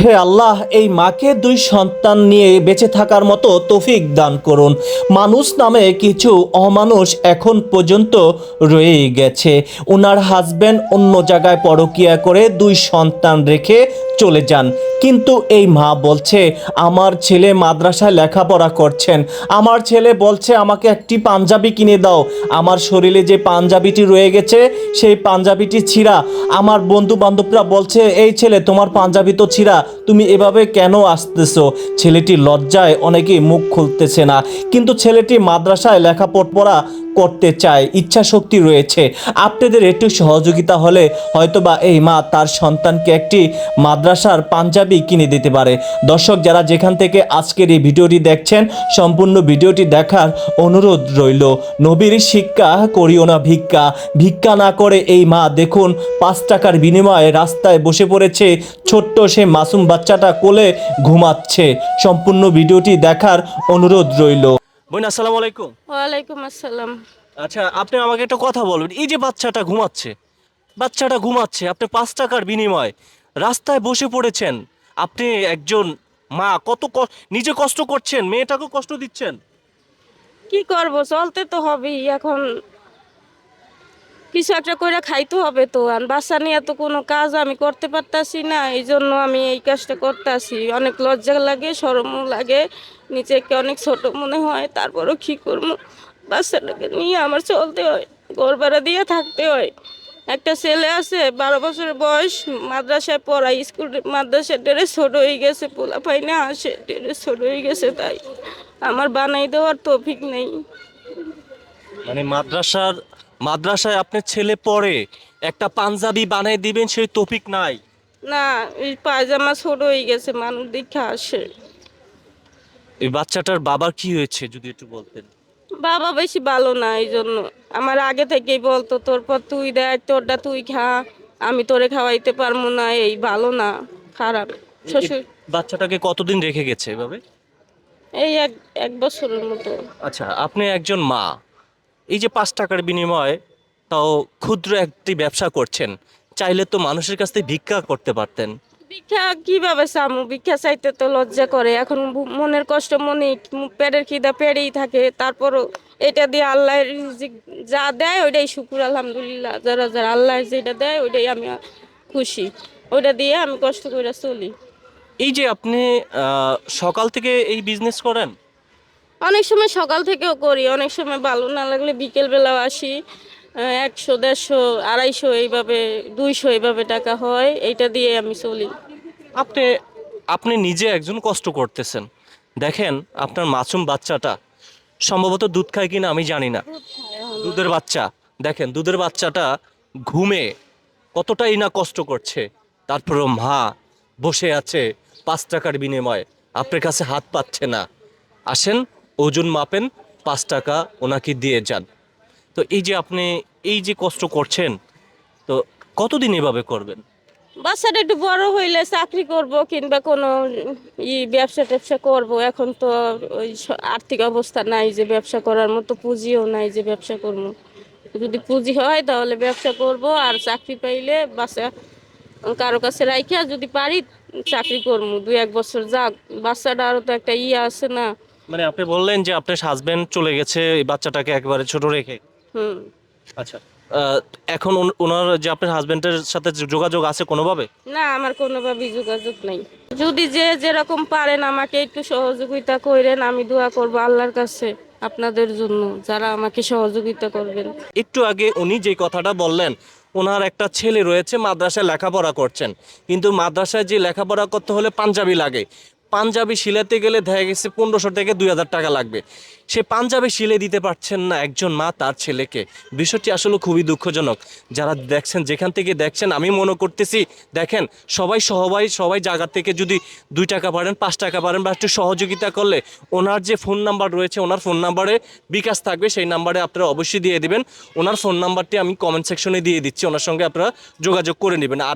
হে আল্লাহ, এই মাকে দুই সন্তান নিয়ে বেঁচে থাকার মতো তফিক দান করুন। মানুষ নামে কিছু অমানুষ এখন পর্যন্ত রয়ে গেছে। ওনার হাজব্যান্ড অন্য জায়গায় পরকিয়া করে দুই সন্তান রেখে চলে যান। কিন্তু এই মা বলছে, আমার ছেলে মাদ্রাসায় লেখাপড়া করছেন। আমার ছেলে বলছে, আমাকে একটি পাঞ্জাবি কিনে দাও। আমার শরীরে যে পাঞ্জাবিটি রয়ে গেছে, সেই পাঞ্জাবিটি ছিঁড়া। আমার বন্ধু বান্ধবরা বলছে, এই ছেলে, তোমার পাঞ্জাবি তো ছিঁড়া। তুমি এভাবে কেন আসতেছো? ছেলেটি লজ্জায় অনেকেই মুখ খুলতেছে না। কিন্তু ছেলেটি মাদ্রাসায় লেখাপড়া করতে চায় ইচ্ছা শক্তি রয়েছে। আপনাদের একটু সহযোগিতা হলে হয়তোবা এই মা তার সন্তানকে একটি মাদ্রাসার পাঞ্জাবি কিনে দিতে পারে। দর্শক, যারা যেখান থেকে আজকের এই ভিডিওটি দেখছেন, সম্পূর্ণ ভিডিওটি দেখার অনুরোধ রইল। নবীর শিক্ষা করিও না ভিক্ষা। ভিক্ষা না করে এই মা দেখুন, পাঁচ টাকার বিনিময়ে রাস্তায় বসে পড়েছে ছোট্ট সে মাসুম বাচ্চাটা কোলে ঘুমাচ্ছে। সম্পূর্ণ ভিডিওটি দেখার অনুরোধ রইল। বোন আসসালামু আলাইকুম। ওয়ালাইকুম আসসালাম। আচ্ছা আপনি আমাকে একটা কথা বলবেন এই যে বাচ্চাটা ঘুমাচ্ছে বাচ্চাটা ঘুমাচ্ছে আপনি পাঁচ টাকার বিনিময়ে রাস্তায় বসে পড়েছেন। আপনি একজন মা কত ক- নিজে কষ্ট করছেন মেয়েটাকেও কষ্ট দিচ্ছেন? কি করব? চলতে তো হবেই এখন কিছু একটা করে খাইতে হবে তো। আর বাচ্চা নিয়ে তো কোনো কাজ আমি করতে পারতাছি না এই জন্য আমি এই কাজটা করতেছি। অনেক লজ্জা লাগে সরমও লাগে, নিজেকে অনেক ছোট মনে হয়, তারপরও কী করব? বাচ্চাটাকে নিয়ে আমার চলতে হয় ঘর দিয়ে থাকতে হয়। একটা ছেলে আছে, বারো বছরের বয়স, মাদ্রাসায় পড়াই স্কুল মাদ্রাসায় ড্রেস ছোট হয়ে গেছে পোলা পাই না আসে ড্রেস ছোট হয়ে গেছে, তাই আমার বানাই দেওয়ার তৌফিক নেই। মানে মাদ্রাসার মাদ্রাসায় আপনার ছেলে পড়ে একটা পাঞ্জাবি বানাই দিবেন সেই টপিক নাই। না এই পায়জামা ছোট হয়ে গেছে মানুষ দেখে আসে। এই বাচ্চাটার বাবার কি হয়েছে যদি একটু বলতেন? বাবা বেশি ভালো না এই জন্য। আমার আগে থেকেই বলতো তোর পর তুই দেখ তোরটা তুই খা আমি তোরে খাওয়াইতে পারব না এই ভালো না খারাপ। শ্বশুর বাচ্চাটাকে কতদিন রেখে গেছে এভাবে? এই এক এক বছরের মতো। আচ্ছা আপনি একজন মা এই যে পাঁচ টাকার বিনিময়ে তাও ক্ষুদ্র একটি ব্যবসা করছেন চাইলে তো মানুষের কাছ থেকে ভিক্ষা করতে পারতেন। ভিক্ষা কীভাবে চামু? ভিক্ষা চাইতে তো লজ্জা করে। এখন মনের কষ্ট মনে পেটের খিদা পেটেই থাকে। তারপরও এটা দিয়ে আল্লাহ যা দেয় ওইটাই শুকুর আলহামদুলিল্লাহ। যারা যারা আল্লাহ যেটা দেয় ওইটাই আমি খুশি। ওইটা দিয়ে আমি কষ্ট করে চলি। এই যে আপনি সকাল থেকে এই বিজনেস করেন? অনেক সময় সকাল থেকেও করি অনেক সময় ভালো না লাগলে বিকেলবেলাও আসি একশো দেড়শো আড়াইশো এইভাবে দুইশো এইভাবে টাকা হয় এইটা দিয়ে আমি চলি। আপনি আপনি নিজে একজন কষ্ট করতেছেন। দেখেন আপনার মাসুম বাচ্চাটা সম্ভবত দুধ খায় কিনা আমি জানি না। দুধের বাচ্চা দেখেন দুধের বাচ্চাটা ঘুমে কতটাই না কষ্ট করছে। তারপরও মা বসে আছে পাঁচ টাকার বিনিময়ে আপনার কাছে হাত পাচ্ছে না। আসেন ওজন মাপেন, পাঁচ টাকা ওনাকে দিয়ে যান। তো এই যে আপনি এই যে কষ্ট করছেন, তো কতদিন এভাবে করবেন? বাচ্চাটা একটু বড় হইলে চাকরি করব কিংবা কোনো ই ব্যবসা ট্যাবসা করব। এখন তো ওই আর্থিক অবস্থা নাই যে ব্যবসা করার মতো, পুঁজিও নাই যে ব্যবসা করব। যদি পুঁজি হয় তাহলে ব্যবসা করব আর চাকরি পাইলে বাচ্চা কারও কাছে রাইখা যদি পারি চাকরি করব। দুই এক বছর যাক, বাচ্চাটা আরও তো একটা ইয়ে আছে না। মানে আপনি বললেন যে আপনার হাজবেন্ড চলে গেছে এই বাচ্চাটাকে একবারে ছোট রেখে। হুম। আচ্ছা। এখন ওনার যে আপনার হাজবেন্ডের সাথে যোগাযোগ আছে কোনোভাবে? না আমার কোনোভাবেই যোগাযোগ নেই। যদি যে যেরকম পারেন আমাকে একটু সহযোগিতা করেন আমি দোয়া করব আল্লাহর কাছে আপনাদের জন্য যারা আমাকে সহযোগিতা করবেন। একটু আগে উনি যে কথাটা বললেন ওনার একটা ছেলে রয়েছে মাদ্রাসায় লেখাপড়া করছেন। কিন্তু মাদ্রাসায় যে লেখাপড়া করতে হলে পাঞ্জাবি লাগে। পাঞ্জাবি শিলাতে গেলে দেখা গেছে পনেরোশো থেকে দুই হাজার টাকা লাগবে। সে পাঞ্জাবি শিলে দিতে পারছেন না একজন মা তার ছেলেকে। বিষয়টি আসলে খুবই দুঃখজনক। যারা দেখছেন, যেখান থেকে দেখছেন, আমি মনে করতেছি, দেখেন, সবাই সবাই সবাই জায়গা থেকে যদি দুই টাকা পারেন, পাঁচ টাকা পারেন বা একটু সহযোগিতা করলে, ওনার যে ফোন নাম্বার রয়েছে, ওনার ফোন নাম্বারে বিকাশ থাকবে, সেই নাম্বারে আপনারা অবশ্যই দিয়ে দিবেন। ওনার ফোন নাম্বারটি আমি কমেন্ট সেকশনে দিয়ে দিচ্ছি, ওনার সঙ্গে আপনারা যোগাযোগ করে নেবেন। আর